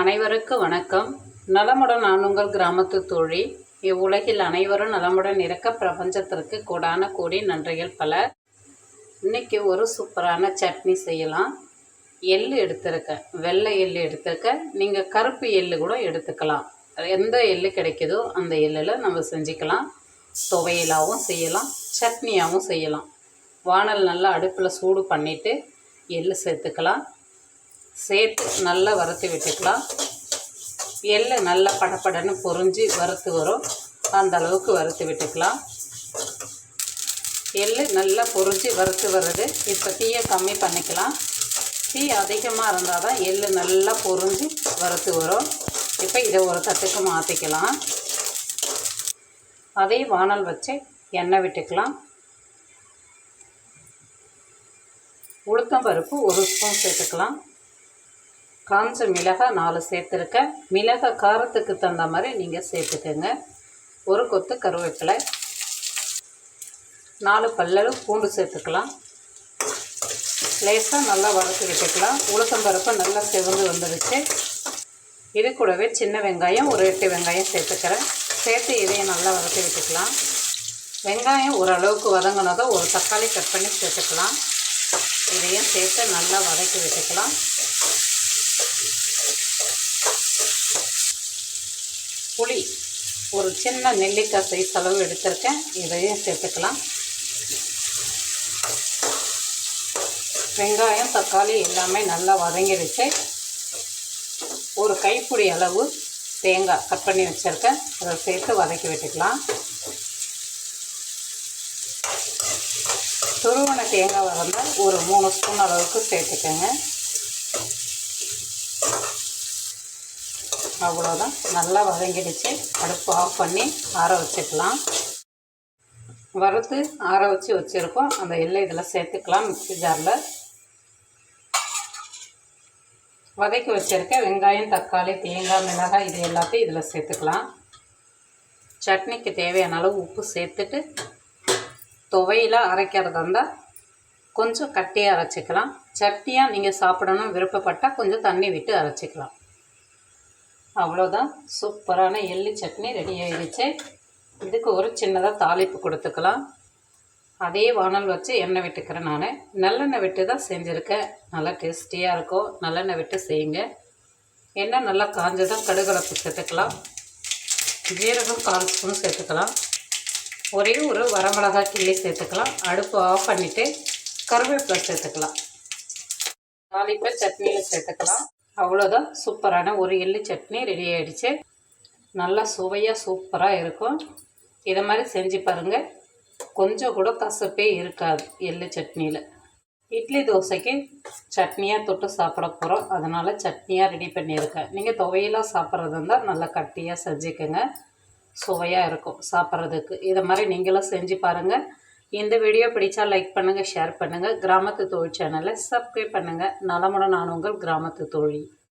அனைவருக்கும் வணக்கம். நலமுடன் நான் உங்கள் கிராமத்து தோழி. இவ்வுலகில் அனைவரும் நலமுடன் இருக்க பிரபஞ்சத்திற்கு கூடான கூடி நன்றிகள் பல. இன்னைக்கு ஒரு சூப்பரான சட்னி செய்யலாம். எள்ளு எடுத்திருக்கேன் வெள்ளை எள்ளு எடுத்திருக்கேன் நீங்கள் கருப்பு எள்ளு கூட எடுத்துக்கலாம். எந்த எள்ளு கிடைக்குதோ அந்த எள்ளில் நம்ம செஞ்சுக்கலாம். துவையலாகவும் செய்யலாம் சட்னியாகவும் செய்யலாம். வானல் நல்லா அடுப்பில் சூடு பண்ணிவிட்டு எள்ளு சேர்த்துக்கலாம். சேர்த்து நல்லா வறுத்து விட்டுக்கலாம். எள்ளு நல்லா படபடன்னு பொரிஞ்சு வறுத்து வரும். அந்த அளவுக்கு வறுத்து விட்டுக்கலாம். எள்ளு நல்லா பொறிஞ்சு வறுத்து வருது இப்போ தீயை கம்மி பண்ணிக்கலாம். தீ அதிகமாக இருந்தால் தான் எள்ளு நல்லா பொறிஞ்சு வறுத்து வரும். இப்போ இதை ஒரு தட்டுக்கு மாற்றிக்கலாம் அதே வானல் வச்சு எண்ணெய் விட்டுக்கலாம். உளுத்தம் பருப்பு ஒரு ஸ்பூன் சேர்த்துக்கலாம். காஞ்ச மிளகாய் நாலு சேர்த்துருக்கேன். மிளகாய் காரத்துக்கு தகுந்த மாதிரி நீங்கள் சேர்த்துக்கோங்க. ஒரு கொத்து கருவேப்பிலை நாலு பல்லளவு பூண்டு சேர்த்துக்கலாம். லேசாக நல்லா வறுத்து விட்டுக்கலாம். உளுத்தம்பருப்பு நல்லா செவந்து வந்துடுச்சு இது கூடவே சின்ன வெங்காயம் ஒரு எட்டு வெங்காயம் சேர்த்துக்கிறேன். சேர்த்து இதையும் நல்லா வறுத்து விட்டுக்கலாம். வெங்காயம் ஓரளவுக்கு வதங்கினதும் ஒரு தக்காளி கட் பண்ணி சேர்த்துக்கலாம். இதையும் சேர்த்து நல்லா வதக்கி விட்டுக்கலாம். புளி. ஒரு சின்ன நெல்லிக்காய் சைஸ் அளவு எடுத்திருக்கேன். இதையும் சேர்த்துக்கலாம். வெங்காயம் தக்காளி எல்லாமே நல்லா வதங்கிடுச்சு ஒரு கைப்பிடி அளவு தேங்காய் கட் பண்ணி வச்சுருக்கேன். அதை சேர்த்து வதக்கி விட்டுக்கலாம். துருவன தேங்காய் வளர்ந்தால் ஒரு மூணு ஸ்பூன் அளவுக்கு சேர்த்துக்கோங்க. அவ்வளோதான். நல்லா வதங்கிடுச்சு. அடுப்பு ஆஃப் பண்ணி ஆற வச்சுக்கலாம். வறுத்து ஆற வச்சு வச்சுருக்கோம். அந்த எல்லை இதில் சேர்த்துக்கலாம் மிக்ஸி ஜாரில். வதக்கி வச்சுருக்க வெங்காயம் தக்காளி தேங்காய் மிளகாய் இது எல்லாத்தையும் இதில் சேர்த்துக்கலாம். சட்னிக்கு தேவையான அளவு உப்பு சேர்த்துட்டு துவையில் அரைக்கிறதா இருந்தால் கொஞ்சம் கட்டியாக அரைச்சிக்கலாம். சட்னியாக நீங்கள் சாப்பிடணும் விருப்பப்பட்டால் கொஞ்சம் தண்ணி விட்டு அரைச்சிக்கலாம். அவ்வளோதான் சூப்பரான எள்ளி சட்னி ரெடி ஆயிடுச்சு இதுக்கு ஒரு சின்னதாக தாளிப்பு கொடுத்துக்கலாம். அதே வானல் வச்சு எண்ணெய் விட்டுக்கிறேன் நான். நல்லெண்ணெய் விட்டு தான் செஞ்சுருக்கேன். நல்லா டேஸ்டியாக இருக்கும். நல்லெண்ணெய் விட்டு செய்யுங்க. எண்ணெய் நல்லா காஞ்சதான் கடுகலப்பு சேர்த்துக்கலாம். ஜீரகம் கால் ஸ்பூன் சேர்த்துக்கலாம். ஒரே ஒரு வரமிளகாய் கிள்ளி சேர்த்துக்கலாம். அடுப்பு ஆஃப் பண்ணிவிட்டு கருவேப்பிலை சேர்த்துக்கலாம். தாளிப்பை சட்னியில் சேர்த்துக்கலாம். அவ்வளோதான் சூப்பரான ஒரு எள்ளு சட்னி ரெடி ஆகிடுச்சு நல்லா சுவையாக சூப்பராக இருக்கும். இதை மாதிரி செஞ்சு பாருங்கள் கொஞ்சம் கூட கசப்பே இருக்காது எள்ளு சட்னியில். இட்லி தோசைக்கு சட்னியாக தொட்டு சாப்பிட போகிறோம் அதனால் சட்னியாக ரெடி பண்ணியிருக்கேன். நீங்கள் துவையெல்லாம் சாப்பிட்றது இருந்தால் நல்லா கட்டியாக செஞ்சுக்கோங்க. சுவையாக இருக்கும் சாப்பிட்றதுக்கு. இதை மாதிரி நீங்களும் செஞ்சு பாருங்கள் இந்த வீடியோ பிடிச்சா லைக் பண்ணுங்கள் ஷேர் பண்ணுங்கள் கிராமத்து தோழி சேனலை சப்ஸ்கிரைப் பண்ணுங்கள் நலமுடன் நான் உங்கள் கிராமத்து தோழி.